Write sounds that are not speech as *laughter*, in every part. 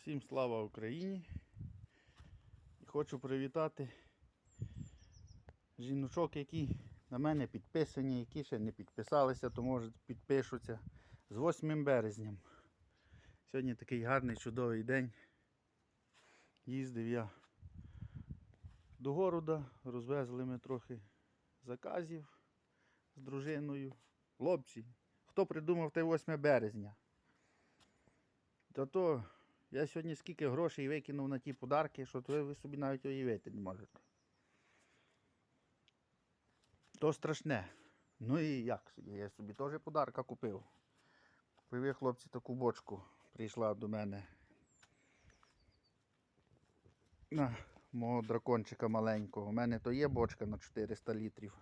Всім слава Україні. І хочу привітати жіночок, які на мене підписані, які ще не підписалися, то може підпишуться з 8 березням. Сьогодні такий гарний чудовий день. Їздив я до города, розвезли ми трохи заказів з дружиною. Хлопці, хто придумав те 8 березня? Та то я сьогодні скільки грошей викинув на ті подарки, що то ви собі навіть уявити не можете. То страшне. Ну і як? Я собі теж подарка купив. Купив хлопці таку бочку. Прийшла до мене. На мого дракончика маленького. У мене то є бочка на 400 літрів.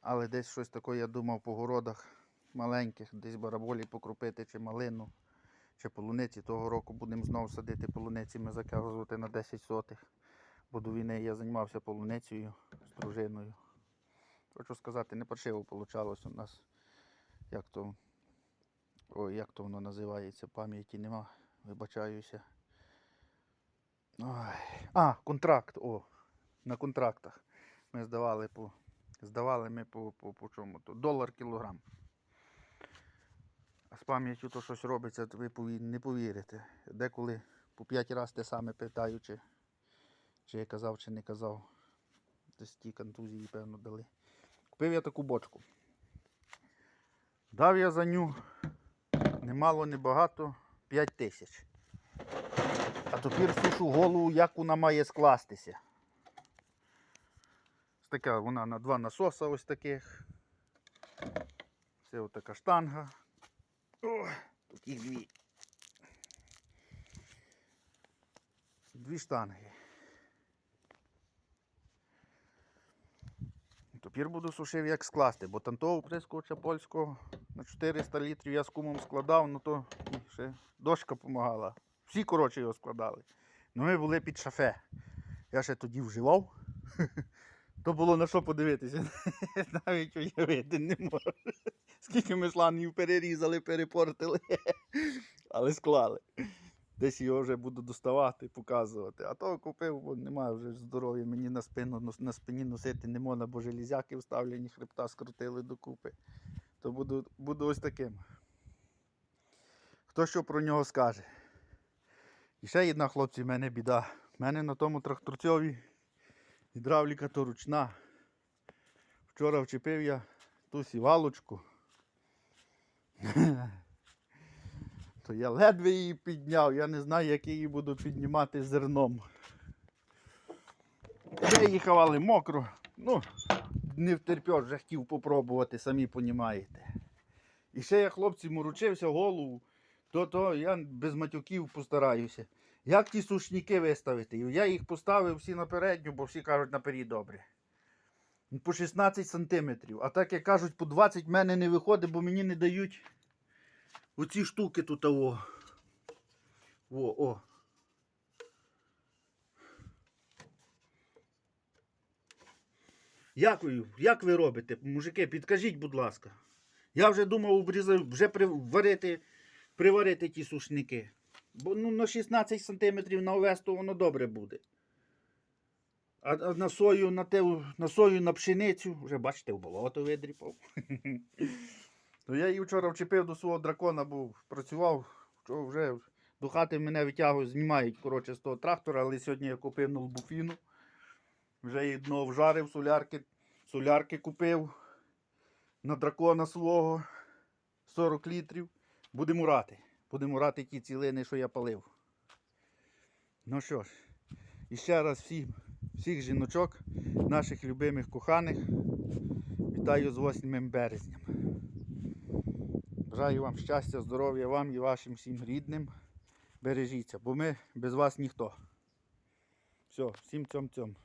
Але десь щось таке я думав по городах маленьких, десь бараболі покрупити чи малину чи полуниці. Того року будемо знову садити полуниці, ми заказувати на 10 сотих. Бо до війни я займався полуницею з дружиною. Хочу сказати, не паршиво вийшло у нас. Як то, ой, як то воно називається, пам'яті нема, вибачаюся. Ой. А, контракт. О, на контрактах. Ми здавали по. Здавали ми по, по, по чому то? Долар кілограм. З пам'яттю то щось робиться, то ви не повірите. Деколи по п'ять разів те саме питаю, чи, чи я казав, чи не казав. Десь ті контузії, певно, дали. Купив я таку бочку. Дав я за ню немало, не багато, 5 тисяч. А тепер сушу голову, як вона має скластися. Ось така вона на два насоса ось таких. Це ось така штанга. О, тут їх дві. Дві штанги. Тепер буду сушив як скласти, бо там того прискоча польського на 400 літрів я з кумом складав, ну то ще дошка допомагала. Всі, коротше, його складали. Ну ми були під шафе. Я ще тоді вживав. *laughs* То було на що подивитися. *laughs* Навіть уявити не можу. *laughs* Скільки ми шлангів перерізали, перепортили, *laughs* але склали. Десь його вже буду доставати, показувати. А то купив, бо немає вже здоров'я. Мені на спину на спині носити не можна, бо железяки вставлені, хребта скрутили докупи. То буду, буду ось таким. Хто що про нього скаже? І ще одна, хлопці, в мене біда. В мене на тому тракторцьові гідравліка то ручна. Вчора вчепив я ту сівалочку. То я ледве її підняв, я не знаю, як її буду піднімати зерном. Я їхав, але мокро. Ну, не втерпів, вже хотів попробувати, самі понімаєте. І ще я хлопці морочився голову, то то я без матюків постараюся. Як ті сушніки виставити? Я їх поставив всі на передню, бо всі кажуть наперед добре. По 16 сантиметрів. А так як кажуть, по 20 в мене не виходить, бо мені не дають оці штуки тут. О. О, о. Дякую. Як ви робите, мужики, підкажіть, будь ласка. Я вже думав обрізав, вже приварити, приварити ті сушники. Бо ну, на 16 см на овес, то воно добре буде. А, на сою, на, те, на сою, на пшеницю, вже бачите, в болото видріпав. *laughs* То я її вчора вчепив до свого дракона, бо працював, що вже до хати мене витягують, знімають коротше, з того трактора, але сьогодні я купив нулбуфіну. Вже її дно вжарив, солярки, солярки купив на дракона свого 40 літрів. Будемо рати. Будемо рати ті цілини, що я палив. Ну що ж, і ще раз всім, всіх жіночок, наших любимих коханих, вітаю з 8 березня. Бажаю вам щастя, здоров'я вам і вашим всім рідним. Бережіться, бо ми без вас ніхто. Все, всім цьом цьом.